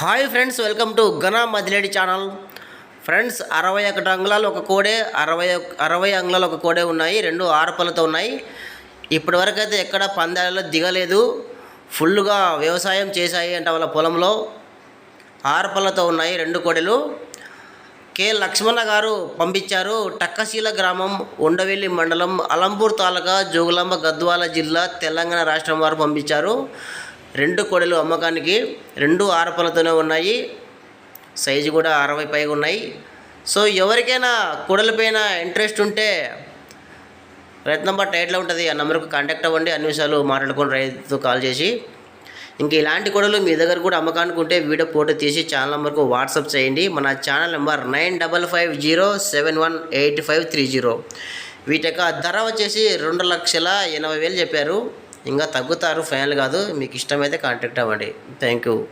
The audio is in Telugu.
హాయ్ ఫ్రెండ్స్ వెల్కమ్ టు గనా మదిలేడి ఛానల్. ఫ్రెండ్స్ అరవై ఒకటి అంగుళాలు ఒక కోడే అరవై అరవై అంగుళాలు ఒక కోడే ఉన్నాయి రెండు ఆరుపలతో ఉన్నాయి. ఇప్పటి వరకు అయితే ఎక్కడ పందాలలో దిగలేదు. ఫుల్గా వ్యవసాయం చేశాయి అంటే వాళ్ళ పొలంలో. ఆరుపలతో ఉన్నాయి రెండు కోడెలు. కె లక్ష్మణ గారు పంపించారు టక్కశీల గ్రామం ఉండవెల్లి మండలం అలంపూర్ తాలూకా జోగులాంబ గద్వాల జిల్లా తెలంగాణ రాష్ట్రం వారు పంపించారు. రెండు కోడెలు అమ్మకానికి రెండు ఆరపలతోనే ఉన్నాయి. సైజు కూడా అరవై పైగా ఉన్నాయి. సో ఎవరికైనా కోడలపైన ఇంట్రెస్ట్ ఉంటే రైతు నంబర్ టైట్లో ఉంటుంది. ఆ నెంబర్కి కాంటాక్ట్ అవ్వండి. అన్ని విషయాలు మాట్లాడుకొని రైతుతో కాల్ చేసి. ఇంక ఇలాంటి కొడలు మీ దగ్గర కూడా అమ్మకానికి ఉంటే వీడియో ఫోటో తీసి ఛానల్ నెంబర్కు వాట్సాప్ చేయండి. మన channel number nine double five zero seven one eight five three zero. వీటి యొక్క ధర వచ్చేసి రెండు లక్షల ఎనభై వేలు చెప్పారు. ఇంకా తగ్గుతారు ఫైనల్ కాదు. మీకు ఇష్టమైతే కాంటాక్ట్ అవ్వండి. Thank you